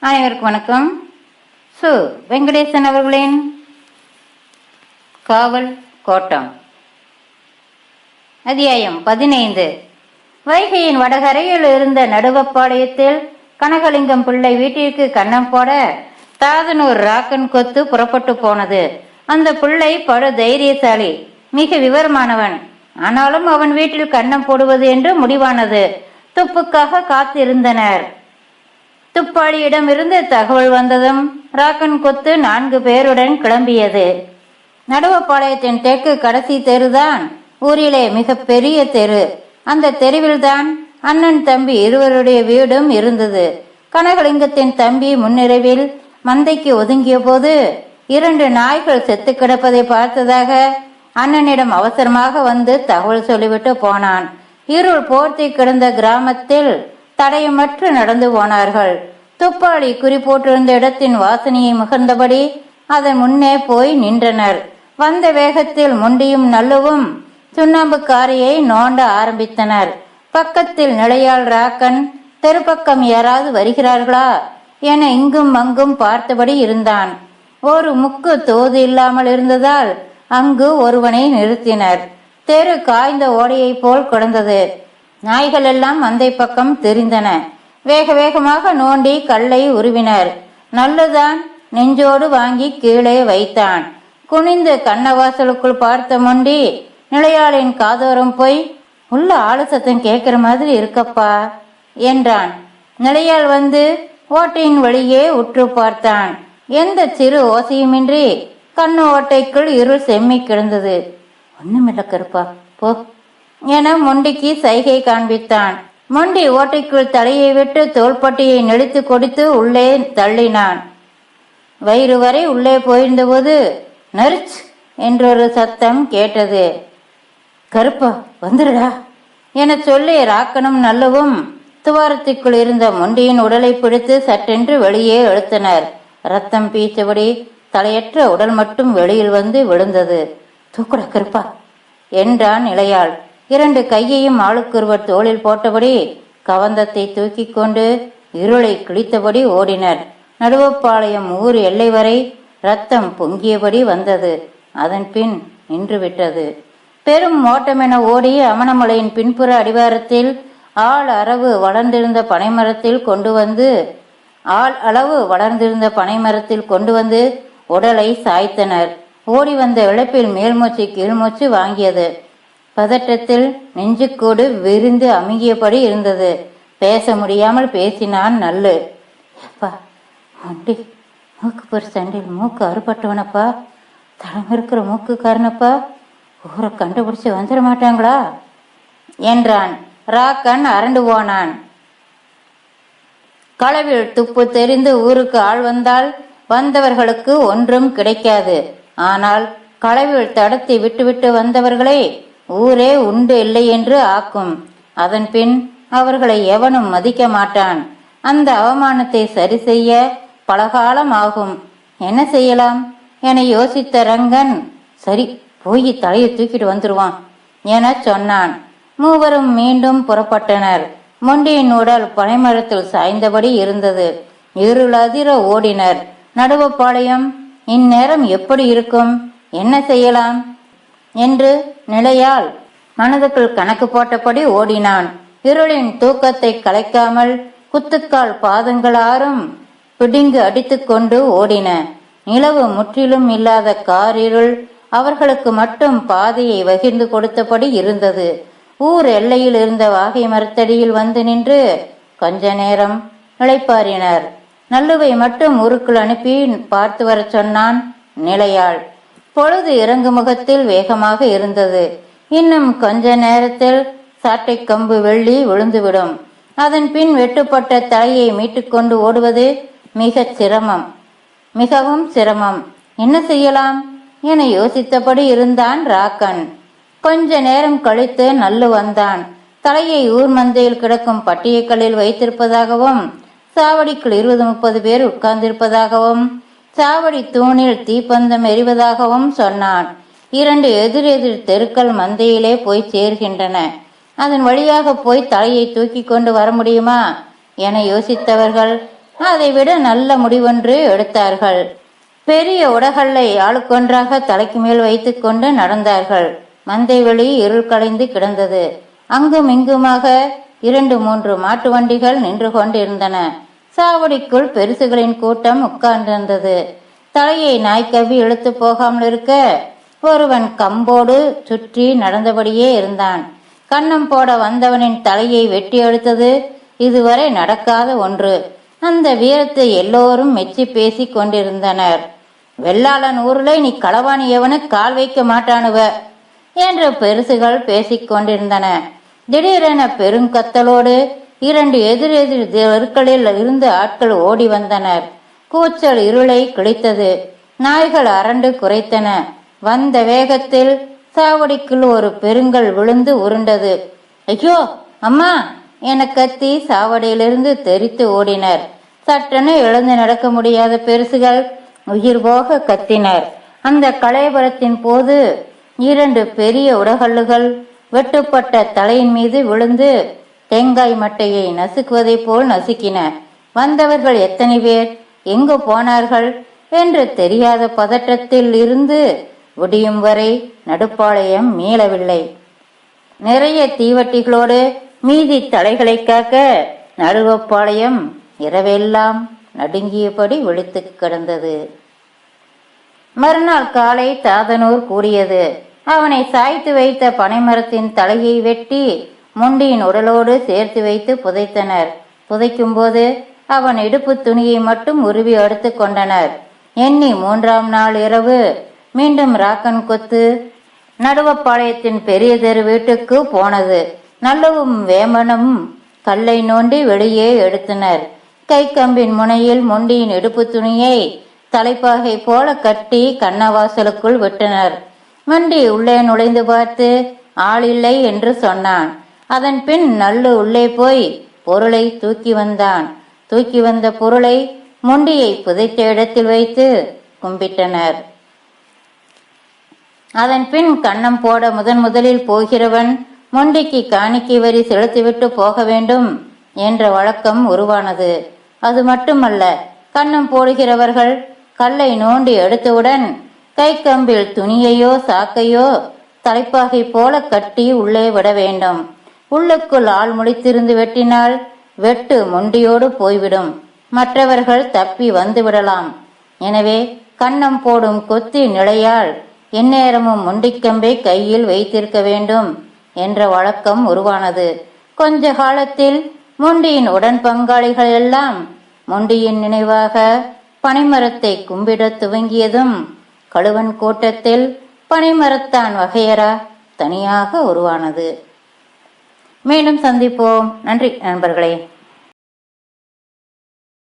அனைவருக்கும் வணக்கம். சு வெங்கடேசன் அவர்களின் காவல் கோட்டம். அத்தியாயம் பதினைந்து. வைகையின் வடகரையில் இருந்த நடுவப்பாளையத்தில் கனகலிங்கம் பிள்ளை வீட்டிற்கு கண்ணம் போட தாதனூர் ராக்கன் கொத்து புறப்பட்டு போனது. அந்த பிள்ளை படு தைரியசாலி மிக விவரமானவன். ஆனாலும் அவன் வீட்டில் கண்ணம் போடுவது என்று முடிவானது. துப்புக்காக காத்திருந்தனர். துப்பாளியிடமிருந்து தகவல் வந்ததும் ராக்கன் கொத்து நான்கு பேருடன் கிளம்பியது. நடுவப்பாளையத்தின் தெற்கு கடைசி தெருதான். ஊரிலே மிக பெரிய தெரு. அந்த தெருவில்தான் அண்ணன் தம்பி இருவருடைய வீடும் இருந்தது. கனகலிங்கத்தின் தம்பி முன்னிரவில் மந்தைக்கு ஒதுங்கிய போது இரண்டு நாய்கள் செத்து கிடப்பதை பார்த்ததாக அண்ணனிடம் அவசரமாக வந்து தகவல் சொல்லிவிட்டு போனான். இருள் போர்த்தி கிடந்த கிராமத்தில் தடையுமற்று நடந்து போனார்கள். துப்பாளி குறி போட்டிருந்த இடத்தின் வாசனையை முகர்ந்தபடி அதன் முன்னே போய் நின்றனர். வந்த வேகத்தில் முண்டியும் நல்லுவும் சுண்ணாம்பு காரியை நோண்ட ஆரம்பித்தனர். பக்கத்தில் நிலையாள் ராக்கன் தெருப்பக்கம் யாராவது வருகிறார்களா? என இங்கும் அங்கும் பார்த்தபடி இருந்தான். ஒரு முக்கு தோது இல்லாமல் இருந்ததால் அங்கு ஒருவனை நிறுத்தினர். தெரு காய்ந்த ஓடையைப் போல் கிடந்தது. நாய்கள் எல்லாம் மந்தை பக்கம் தெரிந்தன. வேக வேகமாக நோண்டி கல்லை உருவினர். நல்லுதான் நெஞ்சோடு வாங்கி கீழே வைத்தான். குனிந்து கண்ணவாசலுக்குள் பார்த்த முண்டி நிலையாளின் காதோரம் போய். உள்ள ஆளு சத்தம் கேட்கிற மாதிரி இருக்கப்பா என்றான். நிலையால் வந்து ஓட்டையின் வழியே உற்று பார்த்தான். எந்த சிறு ஓசையுமின்றி கண்ணு ஓட்டைக்குள் இருள் செம்மி கிடந்தது. ஒண்ணுமில்ல கருப்பா போ. என மொண்டிக்கு சைகை காண்பித்தான். மொண்டி ஓட்டைக்குள் தலையை விட்டு தோள்பட்டியை நெளித்து கொடுத்து உள்ளே தள்ளினான். வயிறு வரை உள்ளே போயிருந்தபோது நரிச் என்றொரு சத்தம் கேட்டது. கருப்பா வந்துடுடா! என சொல்லி ராக்கனும் நல்லவும் துவாரத்திற்குள் இருந்த மொண்டியின் உடலை பிடித்து சட்டென்று வெளியே இழுத்தனர். ரத்தம் பீச்சபடி தலையற்ற உடல் மட்டும் வெளியில் வந்து விழுந்தது. தூக்குடா கருப்பா! என்றான் இளையாள். இரண்டு கையையும் ஆளுக்கொருவர் தோளில் போட்டபடி கவந்தத்தை தூக்கிக் கொண்டு இருளை கிழித்தபடி ஓடினர். நடுவப்பாளையம் ஊர் எல்லை வரை ரத்தம் பொங்கியபடி வந்தது. அதன் பின் நின்றுவிட்டது. பெரும் ஓட்டமென ஓடி அமணமலையின் பின்புற அடிவாரத்தில் ஆள் அரவு வளர்ந்திருந்த பனைமரத்தில் கொண்டு வந்து ஆள் அளவு வளர்ந்திருந்த பனைமரத்தில் கொண்டு வந்து உடலை சாய்த்தனர். ஓடி வந்த இழப்பில் மேல்மூச்சு கீழ்மூச்சு வாங்கியது. பதட்டத்தில் நெஞ்சுக்கோடு விரிந்து அமுகியபடி இருந்தது. பேச முடியாமல் பேசினான் நல்லு. அப்பா வண்டி மூக்கு பொறு சண்டில் மூக்கு அறுபட்டவனப்பா. தடம் இருக்கிற மூக்குக்காரனப்பா. ஊரை கண்டுபிடிச்சு வந்துட மாட்டாங்களா? என்றான். ராக்கன் அரண்டு போனான். களவில் துப்பு தெரிந்து ஊருக்கு ஆள் வந்தால் வந்தவர்களுக்கு ஒன்றும் கிடைக்காது. ஆனால் களவில் தடத்தி விட்டுவிட்டு வந்தவர்களை ஊரே உண்டு இல்லை என்று ஆக்கும். அதன் பின் அவர்களை எவனும் மதிக்க மாட்டான். அந்த அவமானத்தை சரி செய்ய பலகாலம் ஆகும். என்ன செய்யலாம்? என யோசித்த ரங்கன் சரி போய் தலையை தூக்கிட்டு வந்துருவான் என சொன்னான். மூவரும் மீண்டும் புறப்பட்டனர். மொண்டியின் உடல் பனைமரத்தில் சாய்ந்தபடி இருந்தது. இருளதிர ஓடினர். நடுவப்பாளையம் இந்நேரம் எப்படி இருக்கும்? என்ன செய்யலாம்? என்று நிலையால் மனதுக்குள் கணக்கு போட்டபடி ஓடினான். இருளின் தூக்கத்தை கலைக்காமல் குத்துக்கால் பாதங்களாரும் பிடிங்கு அடித்துக்கொண்டு ஓடின. நிலவு முற்றிலும் இல்லாத காரிருள் அவர்களுக்கு மட்டும் பாதையை வகிர்ந்து கொடுத்தபடி இருந்தது. ஊர் எல்லையில் இருந்த வாகை மரத்தடியில் வந்து நின்று கொஞ்ச நேரம் இளைப்பாறினர் நல்லுவை மட்டும் ஊருக்குள் அனுப்பி பார்த்து வரச் சொன்னான் நிலையாள். பொழுது இறங்கு முகத்தில் வேகமாக இருந்தது. இன்னும் கொஞ்ச நேரத்தில் சாட்டை கம்பு வெள்ளி விழுந்துவிடும். அதன் பின் வெட்டுப்பட்ட தலையை மீட்டுக்கொண்டு ஓடுவது மிகச் சிரமம். மிகவும் சிரமம். என்ன செய்யலாம்? என யோசித்தபடி இருந்தான் ராக்கன். கொஞ்ச நேரம் கழித்து நல்லு வந்தான். தலையை ஊர் மந்தையில் கிடக்கும் பட்டியக்கல்லில் வைத்திருப்பதாகவும் சாவடிக்குள் இருபது முப்பது பேர் உட்கார்ந்திருப்பதாகவும் சாவடி தூணில் தீப்பந்தம் எறிவதாகவும் சொன்னான். இரண்டு எதிரெதிர் தெருக்கள் மந்தையிலே போய் சேர்கின்றன. அதன் வழியாக போய் தலையை தூக்கி கொண்டு வர முடியுமா? என யோசித்தவர்கள் அதைவிட நல்ல முடிவொன்று எடுத்தார்கள். பெரிய உடகல்லை ஆளுக்கொன்றாக தலைக்கு மேல் வைத்துக்கொண்டு நடந்தார்கள். மந்தை வெளி இருள் கலைந்து கிடந்தது. அங்கும் இங்குமாக இரண்டு மூன்று மாட்டு வண்டிகள் நின்று கொண்டிருந்தன. சாவடிக்குள் பெருசுகளின் கூட்டம் உட்கார்ந்திருந்தது. தலையை நாய்க்கவி இழுத்து போகாமல் இருக்க ஒருவன் கம்போடு சுற்றி நடந்தபடியே இருந்தான். கண்ணம் போட வந்தவனின் தலையை வெட்டி எடுத்தது இதுவரை நடக்காத ஒன்று. அந்த வீரத்தை எல்லோரும் மெச்சி பேசிக் கொண்டிருந்தனர். வெள்ளாளன் ஊர்ல நீ களவாணி எவனு கால் வைக்க மாட்டானுவ? என்று பெருசுகள் பேசிக் கொண்டிருந்தன. திடீரென பெருங்கத்தலோடு இரண்டு எதிரெதிர் தெருக்களில் இருந்து ஆட்கள் ஓடி வந்தனர். கூச்சல் இருளை கிழித்தது. நாய்கள் அரண்டு குறைத்தன வந்த வேகத்தில் சாவடிக்குள் ஒரு பெருங்கல் விழுந்து உருண்டது. ஐயோ அம்மா! என கத்தி சாவடியிலிருந்து தெரித்து ஓடினர். சட்டென எழுந்து நடக்க முடியாத பெருசுகள் உயிர் போக கத்தினர். அந்த கலைபுரத்தின் போது இரண்டு பெரிய உடகல்லுகள் வெட்டுப்பட்ட தலையின் மீது விழுந்து தேங்காய் மட்டையை நசுக்குவதைப் போல் நசுக்கின. வந்தவர்கள் எத்தனை பேர்? எங்கு போனார்கள்? என்று தெரியாத பதற்றத்தில் இருந்து விடியும் வரை நடுப்பாளையம் மீளவில்லை. நிறைய தீவட்டிகளோடு மீதி தலைகளை காக்க நடுவப்பாளையம் இரவெல்லாம் நடுங்கியபடி விழித்து கிடந்தது. மறுநாள் காலை தாதனூர் கூறியது அவனை சாய்த்து வைத்த பனைமரத்தின் தலையை வெட்டி முண்டியின் உடலோடு சேர்த்து வைத்து புதைத்தனர். புதைக்கும்போது அவன் இடுப்பு துணியை மட்டும் உருவி அடுத்து கொண்டனர். எண்ணி மூன்றாம் நாள் இரவு மீண்டும் ராக்கன் கொத்து நடுவப்பாளையத்தின் பெரிய தெரு வீட்டுக்கு போனது. நல்லவும் வேமனும் கல்லை நோண்டி வெளியே எடுத்தனர். கை கம்பின் முனையில் முண்டியின் இடுப்பு துணியை தலைப்பாகை போல கட்டி கண்ணவாசலுக்குள் விட்டனர். வண்டி உள்ளே நுழைந்து பார்த்து ஆள் இல்லை என்று சொன்னான். அதன் பின் நல்லு உள்ளே போய் பொருளை தூக்கி வந்தான். தூக்கி வந்த பொருளை முண்டியை புதைத்த இடத்தில் வைத்து கும்பிட்டனர். அதன் பின் கண்ணம் போட முதன் முதலில் போகிறவன் முண்டிக்கு காணிக்கை வரி செலுத்திவிட்டு போக வேண்டும் என்ற வழக்கம் உருவானது. அது மட்டுமல்ல கண்ணம் போடுகிறவர்கள் கல்லை நோண்டி எடுத்தவுடன் கை கம்பில் துணியையோ சாக்கையோ தலைப்பாகை போல கட்டி உள்ளே விட வேண்டும். உள்ளுக்குள் ஆள் முடித்திருந்து வெட்டினால் வெட்டு முண்டியோடு போய்விடும். மற்றவர்கள் தப்பி வந்து விடலாம் எனவே கன்னம் போடும் கொத்தி நிலையால் எந்நேரமும் முண்டிக்கம்பை கையில் வைத்திருக்க வேண்டும் என்ற வழக்கம் உருவானது. கொஞ்ச காலத்தில் முண்டியின் உடன் பங்காளிகள் எல்லாம் முண்டியின் நினைவாக பனைமரத்தை கும்பிடத் துவங்கியதும் கழுவன் கூட்டத்தில் பனைமரத்தான் வகையரா தனியாக உருவானது. மீண்டும் சந்திப்போம். நன்றி நண்பர்களே.